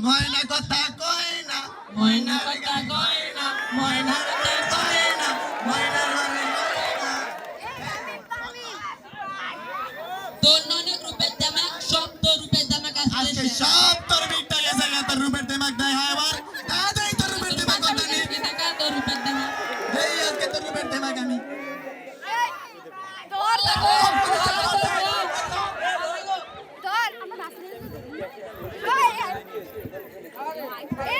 ময়না কথা কয় না ময়না কথা কয় না ময়না কথা কয় না ময়না ঘরে অনেক রূপের দামাক শব্দ রূপের দামাক আজকে সব তোর বিটটা গেছে গা তোর রূপের দিমাগ দেয় হয় আবার তাড়াতাড়ি তোর রূপের দিমাগ কথা নেই তোর রূপের দামাক এই আজকে তোর রূপের দিমাগ আমি ধর ধর আমার বাসে Yeah.